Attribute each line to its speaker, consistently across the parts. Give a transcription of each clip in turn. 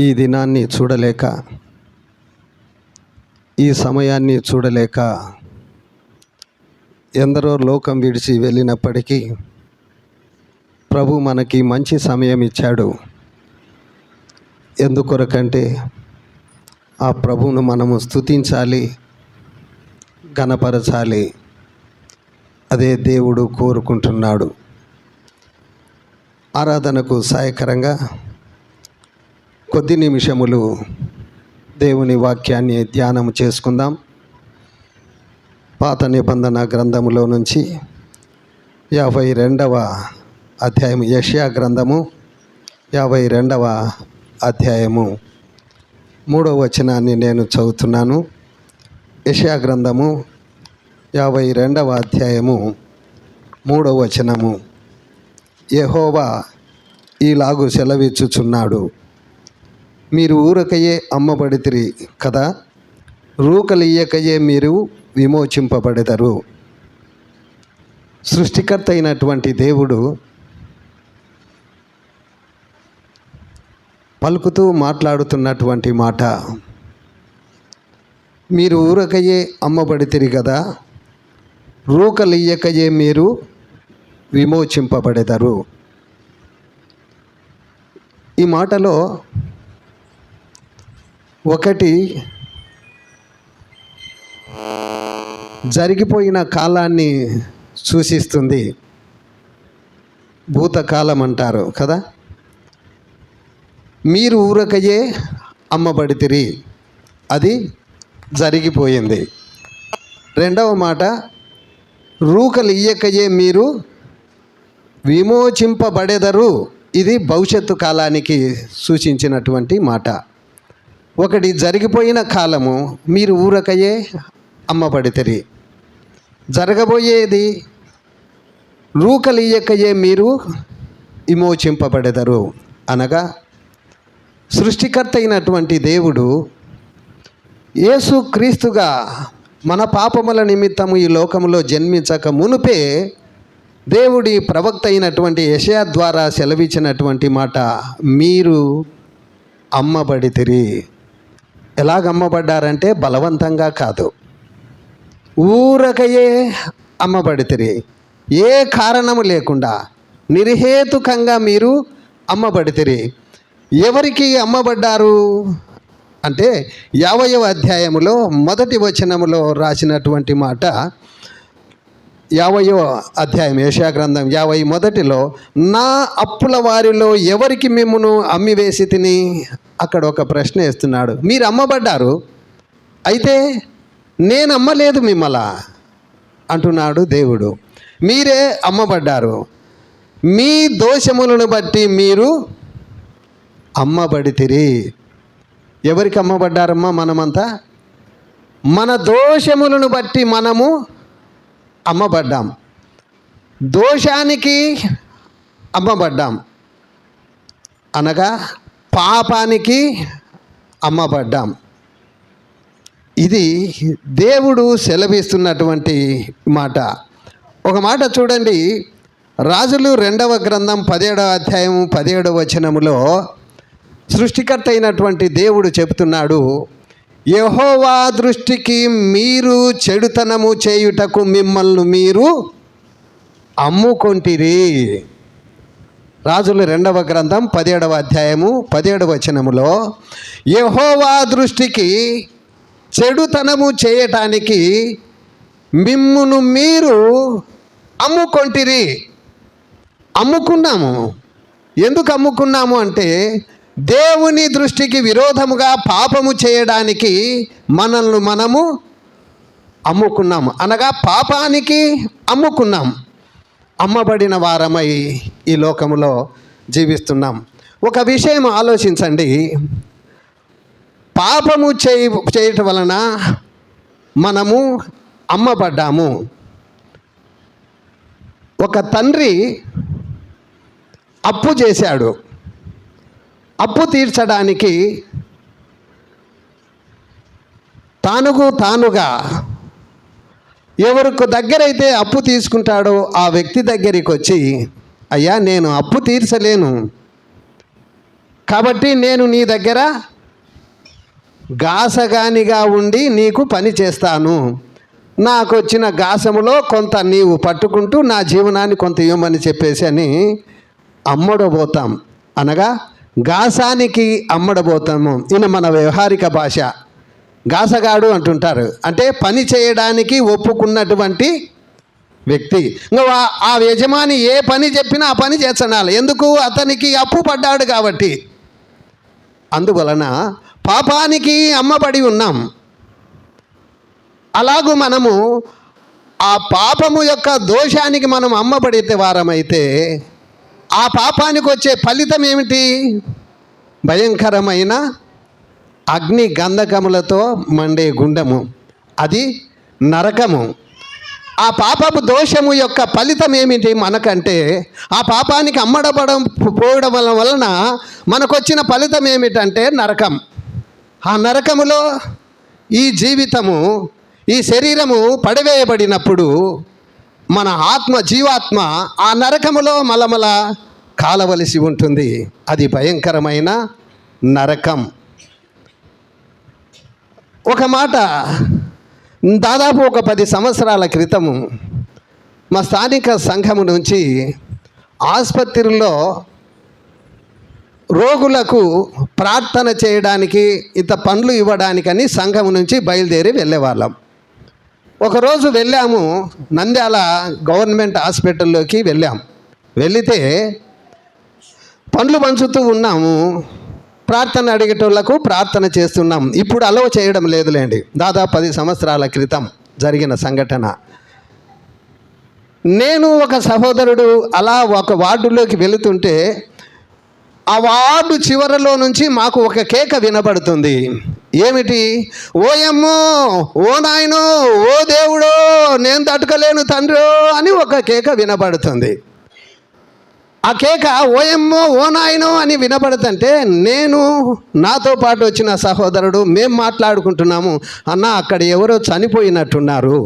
Speaker 1: ఈ దినాన్ని చూడలేక ఈ సమయాన్ని చూడలేక ఎందరో లోకం విడిచి వెళ్ళినప్పటికీ ప్రభు మనకి మంచి సమయం ఇచ్చాడు. ఎందుకొరకంటే ఆ ప్రభువును మనము స్తుతించాలి గణపరచాలి. అదే దేవుడు కోరుకుంటున్నాడు. ఆరాధనకు సహాయకరంగా కొద్ది నిమిషములు దేవుని వాక్యాన్ని ధ్యానం చేసుకుందాం. పాత నిబంధన గ్రంథములో నుంచి యాభై రెండవ అధ్యాయం యష్యా గ్రంథము యాభై రెండవ అధ్యాయము మూడవ వచనాన్ని నేను చదువుతున్నాను. యష్యా గ్రంథము యాభై రెండవ అధ్యాయము మూడవ వచనము. యహోవా ఈలాగు సెలవిచ్చుచున్నాడు. మీరు ఊరకయే అమ్మబడితిరి కదా రూకలియ్యకయే మీరు విమోచింపబడెదరు. సృష్టికర్త అయినటువంటి దేవుడు పలుకుతూ మాట్లాడుతున్నటువంటి మాట. మీరు ఊరకయే అమ్మబడితిరి కదా రూకలియ్యకయే మీరు విమోచింపబడెదరు. ఈ మాటలో ఒకటి జరిగిపోయిన కాలాన్ని సూచిస్తుంది. భూతకాలం అంటారు కదా? మీరు ఊరకయే అమ్మబడితిరి. అది జరిగిపోయింది. రెండవ మాట రూకలు ఇయ్యకయే మీరు విమోచింపబడెదరు. ఇది భవిష్యత్తు కాలానికి సూచించినటువంటి మాట. ఒకటి జరిగిపోయిన కాలము మీరు ఊరకయే అమ్మబడితరి జరగబోయేది రూకలియ్యకయే మీరు విమోచింపబడెదరు. అనగా సృష్టికర్త అయినటువంటి దేవుడు యేసు క్రీస్తుగా మన పాపముల నిమిత్తము ఈ లోకములో జన్మించక మునుపే దేవుడి ప్రవక్త అయినటువంటి యషయా ద్వారా సెలవిచ్చినటువంటి మాట మీరు అమ్మబడితిరి ఎలాగ అమ్మబడ్డారంటే బలవంతంగా కాదు. ఊరకయే అమ్మబడితిరి. ఏ కారణము లేకుండా నిర్హేతుకంగా మీరు అమ్మబడితిరి. ఎవరికి అమ్మబడ్డారు? అంటే యావయవ అధ్యాయములో మొదటి వచనములో రాసినటువంటి మాట యాభయో అధ్యాయం ఏషియా గ్రంథం యాభై మొదటిలో నా అప్పుల వారిలో ఎవరికి మిమ్మును అమ్మివేసి తిని? అక్కడ ఒక ప్రశ్న వేస్తున్నాడు. మీరు అమ్మబడ్డారు? అయితే నేను అమ్మలేదు మిమ్మల అంటున్నాడు దేవుడు. మీరే అమ్మబడ్డారు. మీ దోషములను బట్టి మీరు అమ్మబడితిరి. ఎవరికి అమ్మబడ్డారమ్మా మనమంతా? మన దోషములను బట్టి మనము అమ్మబడ్డాం. దోషానికి అమ్మబడ్డాం. అనగా పాపానికి అమ్మబడ్డాం. ఇది దేవుడు సెలవిస్తున్నటువంటి మాట. ఒక మాట చూడండి. రాజులు రెండవ గ్రంథం పదిహేడవ అధ్యాయం పదిహేడవ వచనములో సృష్టికర్త అయినటువంటి దేవుడు చెబుతున్నాడు. యహోవా దృష్టికి మీరు చెడుతనము చేయుటకు మిమ్మల్ని మీరు అమ్ముకొంటిరి. రాజుల రెండవ గ్రంథం పదిహేడవ అధ్యాయము పదిహేడవ వచనములో యహోవా దృష్టికి చెడుతనము చేయటానికి మిమ్మును మీరు అమ్ముకొంటిరి. అమ్ముకున్నాము. ఎందుకు అమ్ముకున్నాము అంటే దేవుని దృష్టికి విరోధముగా పాపము చేయడానికి మనల్ని మనము అమ్ముకున్నాము. అనగా పాపానికి అమ్ముకున్నాం. అమ్మబడిన వారమై ఈ లోకములో జీవిస్తున్నాం. ఒక విషయం ఆలోచించండి. పాపము చేయ చేయటం వలన మనము అమ్మబడ్డాము. ఒక తండ్రి అప్పు చేశాడు. అప్పు తీర్చడానికి తానుగు తానుగా ఎవరికి దగ్గరైతే అప్పు తీసుకుంటాడో ఆ వ్యక్తి దగ్గరికి వచ్చి అయ్యా నేను అప్పు తీర్చలేను. కాబట్టి నేను నీ దగ్గర గాసగానిగా ఉండి నీకు పని చేస్తాను. నాకు వచ్చిన గాసములో కొంత నీవు పట్టుకుంటూ నా జీవనాన్ని కొంత ఇవ్వమని చెప్పేసి అని అమ్మడబోతాం. అనగా గాసానికి అమ్మడబోతాము. ఈయన మన వ్యవహారిక భాష. గాసగాడు అంటుంటారు. అంటే పని చేయడానికి ఒప్పుకున్నటువంటి వ్యక్తి. ఇంకా ఆ యజమాని ఏ పని చెప్పినా ఆ పని చేస్తున్నాలి ఎందుకు? అతనికి అప్పు పడ్డాడు కాబట్టి. అందువలన పాపానికి అమ్మబడి ఉన్నాం. అలాగూ మనము ఆ పాపము యొక్క దోషానికి మనం అమ్మబడితే వారమైతే ఆ పాపానికి వచ్చే ఫలితం ఏమిటి? భయంకరమైన అగ్ని గంధకములతో మండే గుండము. అది నరకము. ఆ పాపపు దోషము యొక్క ఫలితం ఏమిటి మనకంటే? ఆ పాపానికి అమ్మడబడం పోవడం వలన మనకొచ్చిన ఫలితం ఏమిటంటే నరకం. ఆ నరకములో ఈ జీవితము ఈ శరీరము పడవేయబడినప్పుడు మన ఆత్మ జీవాత్మ ఆ నరకములో మలమల కాలవలసి ఉంటుంది. అది భయంకరమైన నరకం. ఒక మాట దాదాపు ఒక పది సంవత్సరాల క్రితం మా స్థానిక సంఘము నుంచి ఆసుపత్రిలో రోగులకు ప్రార్థన చేయడానికి ఇంత పనులు ఇవ్వడానికని సంఘం నుంచి బయలుదేరి వెళ్ళేవాళ్ళం. ఒకరోజు వెళ్ళాము నంద్యాల గవర్నమెంట్ హాస్పిటల్లోకి వెళ్ళాం. వెళితే పండ్లు పంచుతూ ఉన్నాము ప్రార్థన అడిగేటోళ్ళకు ప్రార్థన చేస్తున్నాం. ఇప్పుడు అలవ చేయడం లేదులేండి. దాదాపు పది సంవత్సరాల క్రితం జరిగిన సంఘటన. నేను ఒక సహోదరుడు అలా ఒక వార్డులోకి వెళుతుంటే ఆ వార్డు చివరలో నుంచి మాకు ఒక కేక వినపడుతుంది ఏమిటి? ఓయమ్మో ఓ నాయనో ఓ దేవుడో నేను తట్టుకోలేను తండ్రో అని ఒక కేక వినపడుతుంది ఆ కేక ఓయమ్మో ఓ నాయనో అని వినపడుతుంటే నేను నాతో పాటు వచ్చిన సహోదరుడు మేము మాట్లాడుకుంటున్నాము. అన్న అక్కడ ఎవరో చనిపోయినట్టున్నారు.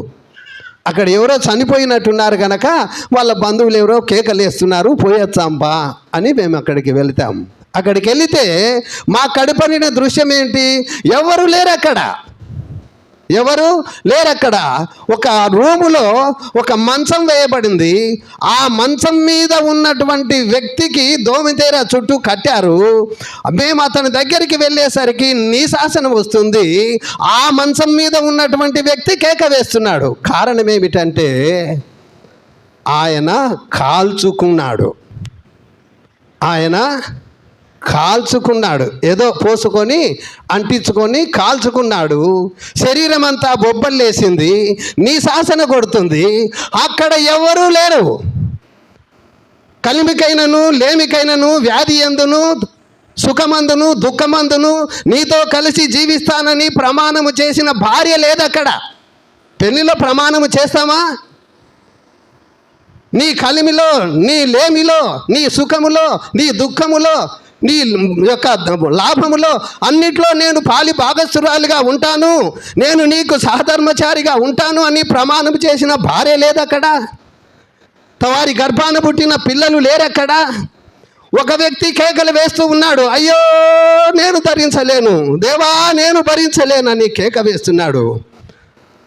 Speaker 1: అక్కడ ఎవరో చనిపోయినట్టున్నారు కనుక వాళ్ళ బంధువులు ఎవరో కేకలేస్తున్నారు పోయొచ్చాంబా అని మేము అక్కడికి వెళ్తాం. అక్కడికి వెళితే మా కడుపనిన దృశ్యం ఏంటి? ఎవరు లేరు అక్కడ. ఎవరు? లేరక్కడ. ఒక రూములో ఒక మంచం వేయబడింది. ఆ మంచం మీద ఉన్నటువంటి వ్యక్తికి దోమితేర చుట్టూ కట్టారు. మేము అతని దగ్గరికి వెళ్ళేసరికి నీశాసనం వస్తుంది. ఆ మంచం మీద ఉన్నటువంటి వ్యక్తి కేక వేస్తున్నాడు. కారణం ఏమిటంటే ఆయన కాల్చుకున్నాడు. ఆయన కాల్చుకున్నాడు. ఏదో పోసుకొని అంటించుకొని కాల్చుకున్నాడు. శరీరం అంతా బొబ్బల్లేసింది. నీ శాసన కొడుతుంది. అక్కడ ఎవరూ లేరు. కలిమికైనను లేమికైనను వ్యాధి ఎందును సుఖమందును దుఃఖమందును నీతో కలిసి జీవిస్తానని ప్రమాణము చేసిన భార్య లేదక్కడ. పెళ్ళిలో ప్రమాణము చేస్తామా నీ కలిమిలో నీ లేమిలో నీ సుఖములో నీ దుఃఖములో నీ యొక్క లాభములో అన్నిట్లో నేను పాలి భాగస్థురాలుగా ఉంటాను. నేను నీకు సహధర్మచారిగా ఉంటాను అని ప్రమాణం చేసిన భార్య లేదక్కడ. వారి గర్భాన పుట్టిన పిల్లలు లేరక్కడ. ఒక వ్యక్తి కేకలు వేస్తూ ఉన్నాడు అయ్యో నేను ధరించలేను. దేవా నేను భరించలేనని కేక వేస్తున్నాడు.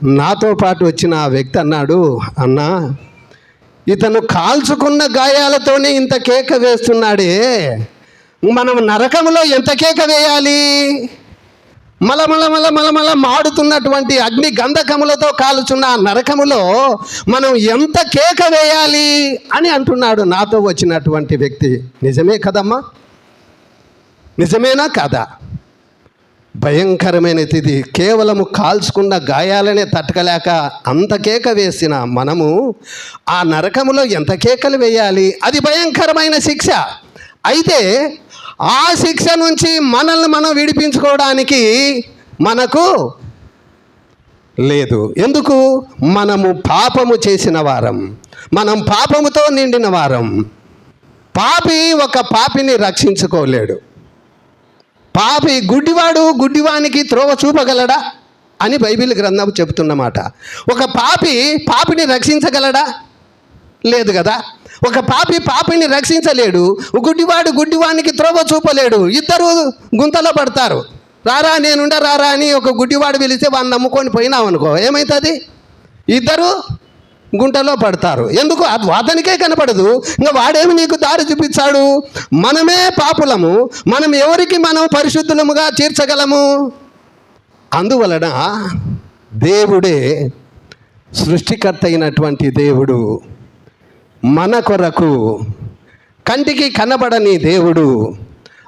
Speaker 1: నాతో పాటు వచ్చిన ఆ వ్యక్తి అన్నాడు అన్నా ఇతను కాల్చుకున్న గాయాలతోనే ఇంత కేక వేస్తున్నాడే. మనం నరకంలో ఎంత కేక వేయాలి? మలమల మల మలమల మాడుతున్నటువంటి అగ్ని గంధకములతో కాలుచున్న ఆ నరకములో మనం ఎంత కేక వేయాలి అని అంటున్నాడు నాతో వచ్చినటువంటి వ్యక్తి. నిజమే కదమ్మా? నిజమేనా కాదా? భయంకరమైనది ఇది కేవలము కాల్చుకున్న గాయాలనే తట్టుకలేక అంత కేక వేసిన మనము ఆ నరకములో ఎంత కేకలు వేయాలి? అది భయంకరమైన శిక్ష. అయితే ఆ శిక్ష నుంచి మనల్ని మనం విడిపించుకోవడానికి మనకు లేదు. ఎందుకు? మనము పాపము చేసిన వారం. మనం పాపముతో నిండిన వారం. పాపి ఒక పాపిని రక్షించుకోలేడు. పాపి గుడ్డివాడు గుడ్డివానికి త్రోవ చూపగలడా అని బైబిల్ గ్రంథం చెబుతున్నమాట. ఒక పాపి పాపిని రక్షించగలడా? లేదు కదా? ఒక పాపి పాపిని రక్షించలేడు. ఒక గుడ్డివాడు గుడ్డివానికి త్రోవ చూపలేడు. ఇద్దరు గుంతలో పడతారు. రారా నేనుండ రారా అని ఒక గుడ్డివాడు పిలిస్తే వాడిని నమ్ముకొని పోయినావు అనుకో ఏమవుతుంది ఇద్దరు గుంటలో పడతారు. ఎందుకు? అతనికే కనపడదు. ఇంకా వాడేమి నీకు దారి చూపించాడు మనమే పాపులము. మనం ఎవరికి మనం పరిశుద్ధులముగా తీర్చగలము? అందువలన దేవుడే సృష్టికర్త అయినటువంటి దేవుడు మన కొరకు కంటికి కనబడని దేవుడు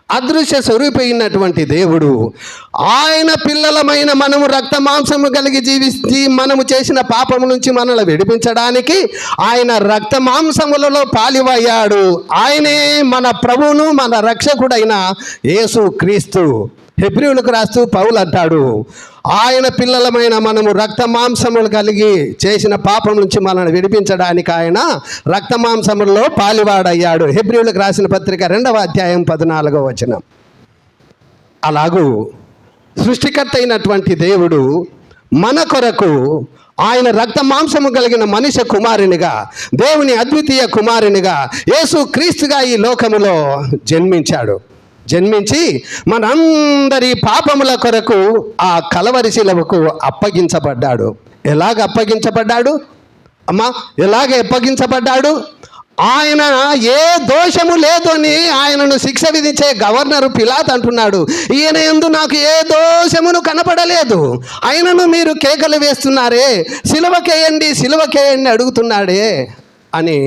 Speaker 1: అదృశ్య స్వరూపైనటువంటి దేవుడు ఆయన పిల్లలమైన మనము రక్త మాంసము కలిగి జీవించి మనము చేసిన పాపము నుంచి మనల్ని విడిపించడానికి ఆయన రక్త మాంసములలో పాలివయ్యాడు. ఆయనే మన ప్రభువును మన రక్షకుడైన యేసు క్రీస్తు హెబ్రివులకు రాస్తూ పౌలు అంటాడు ఆయన పిల్లలమైన మనము రక్త మాంసములు కలిగి చేసిన పాపం నుంచి మనల్ని విడిపించడానికి ఆయన రక్త మాంసములలో పాలివాడయ్యాడు. హెబ్రివులకు రాసిన పత్రిక రెండవ అధ్యాయం పద్నాలుగో వచనం. అలాగూ సృష్టికర్త అయినటువంటి దేవుడు మన కొరకు ఆయన రక్త మాంసము కలిగిన మనిషి కుమారునిగా దేవుని అద్వితీయ కుమారునిగా యేసు క్రీస్తుగా ఈ లోకములో జన్మించాడు. జన్మించి మనందరి పాపముల కొరకు ఆ కలవరి శిలవకు అప్పగించబడ్డాడు. ఎలాగ అప్పగించబడ్డాడు? అమ్మా ఎలాగ అప్పగించబడ్డాడు? ఆయన ఏ దోషము లేదు అని ఆయనను శిక్ష విధించే గవర్నర్ పిలాత్ అంటున్నాడు. ఈయన ఎందు నాకు ఏ దోషమును కనపడలేదు. ఆయనను మీరు కేకలు వేస్తున్నారే సిలువకేయండి సిలువకేయండి అడుగుతున్నాడే అని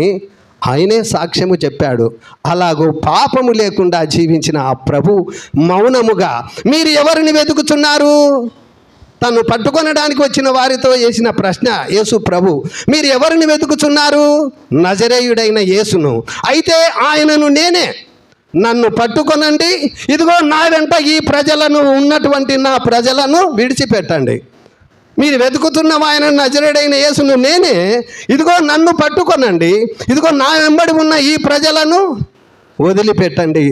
Speaker 1: ఆయనే సాక్ష్యము చెప్పాడు. అలాగూ పాపము లేకుండా జీవించిన ఆ ప్రభు మౌనముగా మీరు ఎవరిని వెతుకుతున్నారు? తను పట్టుకొనడానికి వచ్చిన వారితో వేసిన ప్రశ్న యేసు ప్రభు మీరు ఎవరిని వెతుకుతున్నారు? నజరేయుడైన యేసును. అయితే ఆయనను నేనే. నన్ను పట్టుకొనండి. ఇదిగో నా వెంట ఈ ప్రజలను ఉన్నటువంటి నా ప్రజలను విడిచిపెట్టండి. మీరు వెతుకుతున్న ఆయన నజరేడైన యేసును నేనే. ఇదిగో నన్ను పట్టుకొనండి. ఇదిగో నా వెంబడి ఉన్న ఈ ప్రజలను వదిలిపెట్టండి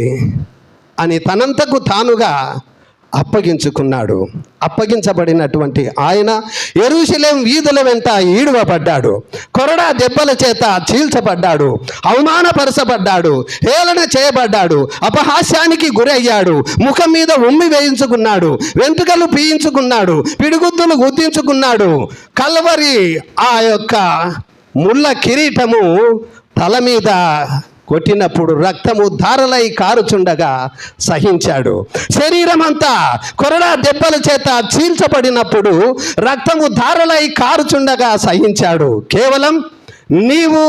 Speaker 1: అని తనంతకు తానుగా అప్పగించుకున్నాడు. అప్పగించబడినటువంటి ఆయన ఎరుశలేం వీధుల వెంట ఈడువబడ్డాడు. కొరడా దెబ్బల చేత చీల్చబడ్డాడు. అవమానపరచబడ్డాడు. హేళన చేయబడ్డాడు. అపహాస్యానికి గురయ్యాడు. ముఖం మీద ఉమ్మి వేయించుకున్నాడు. వెంట్రుకలు పీయించుకున్నాడు. పిడిగుద్దులు గుద్దించుకున్నాడు. కల్వరి ఆ యొక్క ముళ్ళ కిరీటము తల మీద కొట్టినప్పుడు రక్తము ధారలై కారుచుండగా సహించాడు. శరీరం అంతా కొరడా దెబ్బల చేత చీల్చబడినప్పుడు రక్తము ధారలై కారుచుండగా సహించాడు. కేవలం నీవు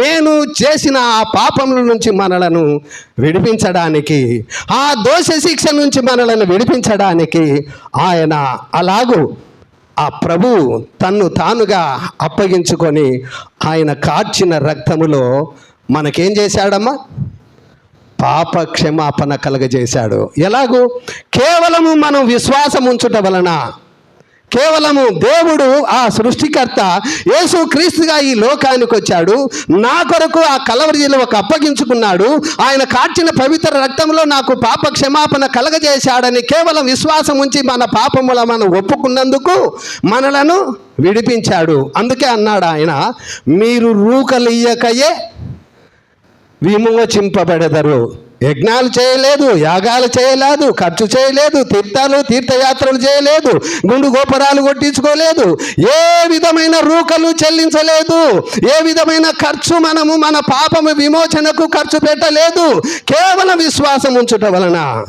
Speaker 1: నేను చేసిన ఆ పాపముల నుంచి మనలను విడిపించడానికి ఆ దోష శిక్ష నుంచి మనలను విడిపించడానికి ఆయన అలాగూ ఆ ప్రభు తన్ను తానుగా అప్పగించుకొని ఆయన కార్చిన రక్తములో మనకేం చేశాడమ్మా? పాప క్షమాపణ కలగజేశాడు. ఎలాగూ? కేవలము మనం విశ్వాసం ఉంచుట వలన. కేవలము దేవుడు ఆ సృష్టికర్త యేసు క్రీస్తుగా ఈ లోకానికి వచ్చాడు. నా కొరకు ఆ కలవరిలో ఒక అప్పగించుకున్నాడు. ఆయన కాచిన పవిత్ర రక్తంలో నాకు పాప క్షమాపణ కలగజేశాడని కేవలం విశ్వాసం ఉంచి మన పాపముల మనం ఒప్పుకున్నందుకు మనలను విడిపించాడు. అందుకే అన్నాడు ఆయన మీరు రూకలియ్యకయే విమోచింపబడెదరు యజ్ఞాలు చేయలేదు యాగాలు చేయలేదు ఖర్చు చేయలేదు తీర్థాలు తీర్థయాత్రలు చేయలేదు గుండు గోపురాలు కొట్టించుకోలేదు. ఏ విధమైన రూకలు చెల్లించలేదు. ఏ విధమైన ఖర్చు మనము మన పాపము విమోచనకు ఖర్చు పెట్టలేదు. కేవలం విశ్వాసం ఉంచుట వలన.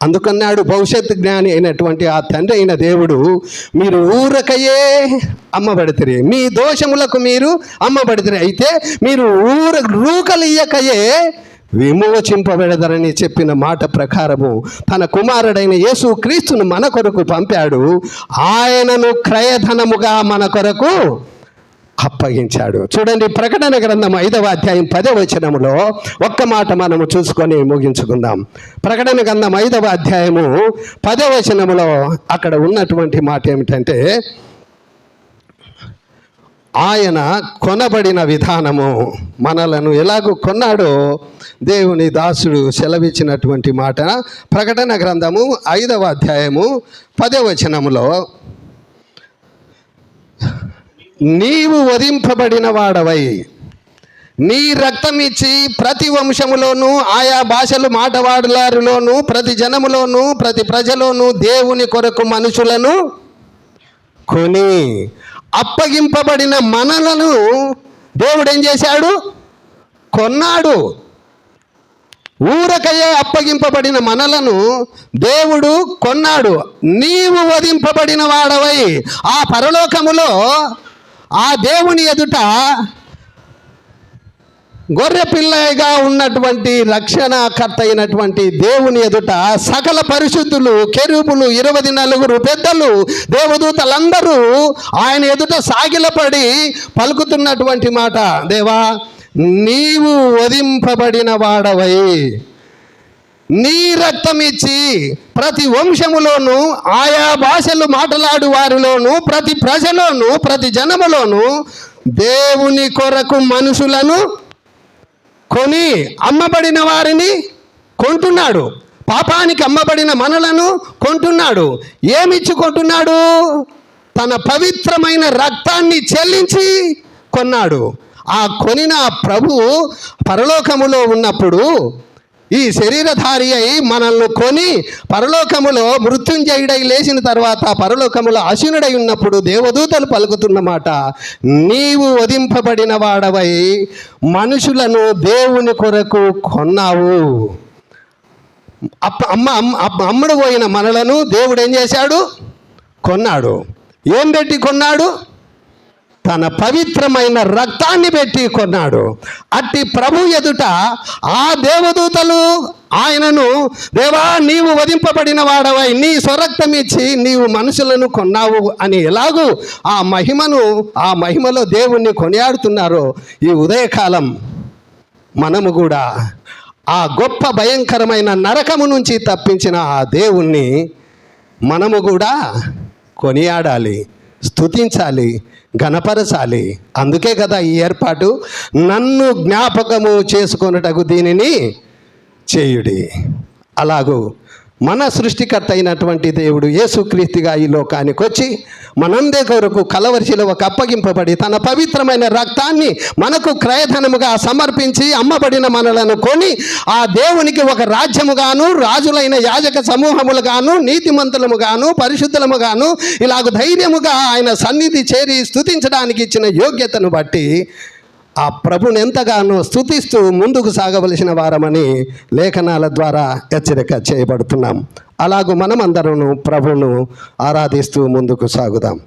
Speaker 1: అందుకన్నాడు భవిష్యత్ జ్ఞాని అయినటువంటి ఆ తండ్రి అయిన దేవుడు మీరు ఊరకయే అమ్మబడితే మీ దోషములకు మీరు అమ్మబడితే అయితే మీరు ఊర రూకలియ్యకయే విమోచింపబెడదరని చెప్పిన మాట ప్రకారము తన కుమారుడైన యేసు క్రీస్తును మన కొరకు పంపాడు. ఆయనను క్రయధనముగా మన కొరకు అప్పగించాడు. చూడండి ప్రకటన గ్రంథం ఐదవ అధ్యాయం పదవ వచనములో ఒక్క మాట మనము చూసుకొని ముగించుకుందాం. ప్రకటన గ్రంథం ఐదవ అధ్యాయము పదవ వచనములో అక్కడ ఉన్నటువంటి మాట ఏమిటంటే ఆయన కొనబడిన విధానము మనలను ఎలాగో కొన్నాడో దేవుని దాసుడు సెలవిచ్చినటువంటి మాట. ప్రకటన గ్రంథము ఐదవ అధ్యాయము పదవ వచనములో నీవు వధింపబడిన వాడవై. నీ రక్తం ఇచ్చి ప్రతి వంశములోనూ ఆయా భాషలు మాటవాడలారిలోనూ ప్రతి జనములోనూ ప్రతి ప్రజలోనూ దేవుని కొరకు మనుషులను కొని అప్పగింపబడిన మనలను దేవుడు ఏం చేశాడు? కొన్నాడు. ఊరకయ్యే అప్పగింపబడిన మనలను దేవుడు కొన్నాడు. నీవు వధింపబడిన వాడవై. ఆ పరలోకములో ఆ దేవుని ఎదుట గొర్రె పిల్లగా ఉన్నటువంటి రక్షణకర్త అయినటువంటి దేవుని ఎదుట సకల పరిశుద్ధులు కెరూపులు ఇరవై నలుగురు పెద్దలు దేవదూతలందరూ ఆయన ఎదుట సాగిలపడి పలుకుతున్నటువంటి మాట. దేవా నీవు వధింపబడిన వాడవై. నీ రక్తం ఇచ్చి ప్రతి వంశములోను ఆయా భాషలు మాట్లాడు వారిలోను ప్రతి ప్రజలోను ప్రతి జనములోను దేవుని కొరకు మనుషులను కొని అమ్మబడిన వారిని కొంటున్నాడు. పాపానికి అమ్మబడిన మనలను కొంటున్నాడు. ఏమిచ్చి కొంటున్నాడు తన పవిత్రమైన రక్తాన్ని చెల్లించి కొన్నాడు. ఆ కొనిన ప్రభు పరలోకములో ఉన్నప్పుడు ఈ శరీరధారి అయి మనల్ని కొని పరలోకములో మృత్యుంజయుడై లేచిన తర్వాత పరలోకములో అశునుడై ఉన్నప్పుడు దేవదూతలు పలుకుతున్న మాట నీవు వధింపబడిన వాడవై మనుషులను దేవుని కొరకు కొన్నావు. అప్ప అమ్మ అమ్మ- అమ్ముడు పోయిన మనలను దేవుడు ఏం చేశాడు? కొన్నాడు. ఏం పెట్టి కొన్నాడు? తన పవిత్రమైన రక్తాన్ని పెట్టి కొన్నాడు. అట్టి ప్రభు ఎదుట ఆ దేవదూతలు ఆయనను దేవా నీవు వధింపబడిన వాడవై నీ స్వరక్తం ఇచ్చి నీవు మనుషులను కొన్నావు అని ఎలాగూ ఆ మహిమను ఆ మహిమలో దేవుణ్ణి కొనియాడుతున్నారో ఈ ఉదయకాలం. మనము కూడా ఆ గొప్ప భయంకరమైన నరకము నుంచి తప్పించిన ఆ దేవుణ్ణి మనము కూడా కొనియాడాలి స్తుతించాలి గణపరచాలి అందుకే కదా ఈ ఏర్పాటు. నన్ను జ్ఞాపకము చేసుకొనుటకు దీనిని చేయుడి. అలాగూ మన సృష్టికర్త అయినటువంటి దేవుడు యేసుక్రీస్తుగా ఈ లోకానికి వచ్చి మనందే కొరకు కలవరిచిలో ఒక అప్పగింపబడి తన పవిత్రమైన రక్తాన్ని మనకు క్రయధనముగా సమర్పించి అమ్మబడిన మనలను కొని ఆ దేవునికి ఒక రాజ్యముగాను రాజులైన యాజక సమూహములుగాను నీతిమంతులముగాను పరిశుద్ధులముగాను ఇలాగ ధైర్యముగా ఆయన సన్నిధి చేరి స్తుతించడానికి ఇచ్చిన యోగ్యతను బట్టి ఆ ప్రభుని ఎంతగానో స్తుతిస్తూ ముందుకు సాగవలసిన వారమని లేఖనాల ద్వారా హెచ్చరిక చేయబడుతున్నాం. అలాగూ మనమందరం ప్రభును ఆరాధిస్తూ ముందుకు సాగుదాం.